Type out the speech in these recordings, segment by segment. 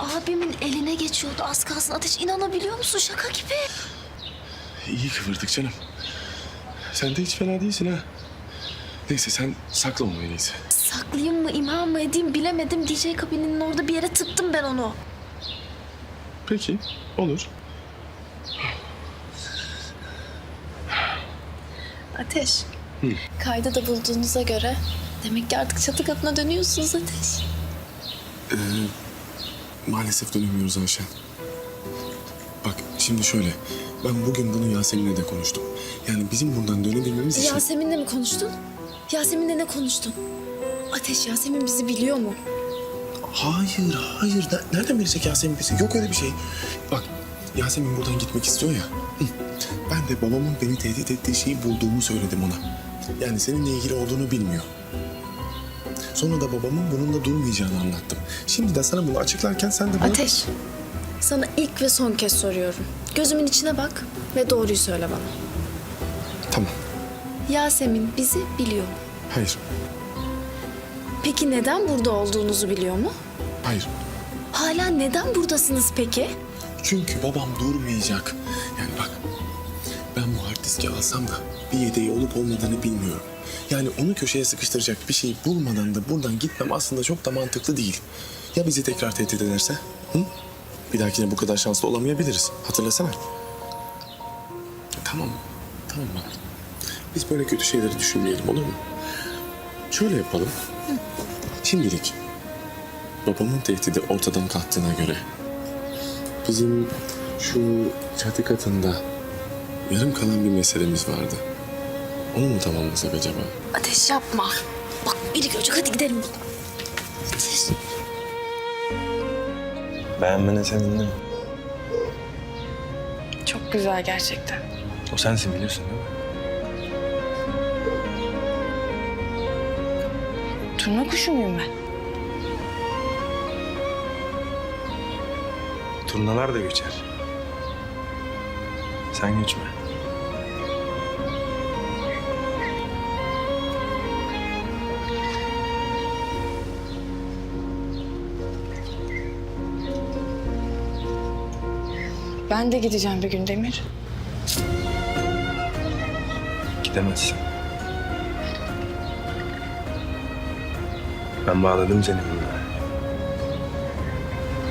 abimin eline geçiyordu az kalsın. Ateş inanabiliyor musun? Şaka gibi. İyi kıvırdık canım. Sen de hiç fena değilsin ha. Neyse sen sakla onu en iyisi. Saklayayım mı, imha mı edeyim bilemedim. DJ kabininin orada bir yere tıktım ben onu. Peki olur. Ateş. Kaydı da bulduğunuza göre demek ki artık çatı katına dönüyorsunuz Ateş. Ee, maalesef dönemiyoruz Ayşen. Bak şimdi şöyle. Ben bugün bunu Yasemin'le de konuştum. Yani bizim buradan dönebilmemiz için... Yasemin'le mi konuştun? Yasemin'le ne konuştun? Ateş Yasemin bizi biliyor mu? Hayır, hayır. Ne- Nereden bilecek Yasemin bizi? Yok öyle bir şey. Bak, Yasemin buradan gitmek istiyor ya. Hı. Ben de babamın beni tehdit ettiği şeyi bulduğumu söyledim ona. Yani seninle ilgili olduğunu bilmiyor. Sonra da babamın bununla durmayacağını anlattım. Şimdi de sana bunu açıklarken sen de bana... Ateş. Sana ilk ve son kez soruyorum. Gözümün içine bak ve doğruyu söyle bana. Tamam. Yasemin bizi biliyor mu? Hayır, Peki neden burada olduğunuzu biliyor mu? hayır. Hala neden buradasınız peki? Çünkü babam durmayacak. Yani bak, ben bu hard diski alsam da bir yedeği olup olmadığını bilmiyorum. Yani onu köşeye sıkıştıracak bir şey bulmadan da buradan gitmem aslında çok da mantıklı değil. Ya bizi tekrar tehdit ederse? Hı? Bir dahakine bu kadar şanslı olamayabiliriz. Hatırlasana. Tamam, tamam bak. Biz böyle kötü şeyleri düşünmeyelim olur mu? Şöyle yapalım. Şimdilik babamın tehdidi ortadan kalktığına göre Bizim şu çatı katında yarım kalan bir meselemiz vardı. Onu mu tamamlasak acaba? Ateş yapma. Bak biri görecek hadi gidelim buradan. Ateş. Beğenmene sevindim. Çok güzel gerçekten. O sensin biliyorsun değil mi? Turna kuşu muyum ben? Turnalar da geçer. Sen geçme. Ben de gideceğim bir gün Demir. Gidemezsin. Ben bağladım seni bunlara.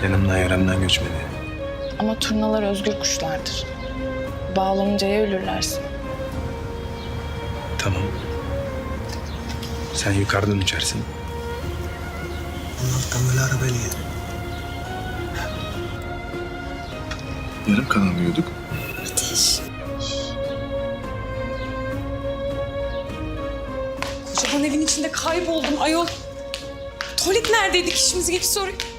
Yanımdan yaramdan göçmedi. Ama turnalar özgür kuşlardır. Bağlanıncaya ölürlersin. Tamam. Sen yukarıdan uçarsın. Yarım kalan diyorduk. Ateş. Kocaman evin içinde kayboldum ayol. Tuvalet neredeydi ki işimizi geç soruyor.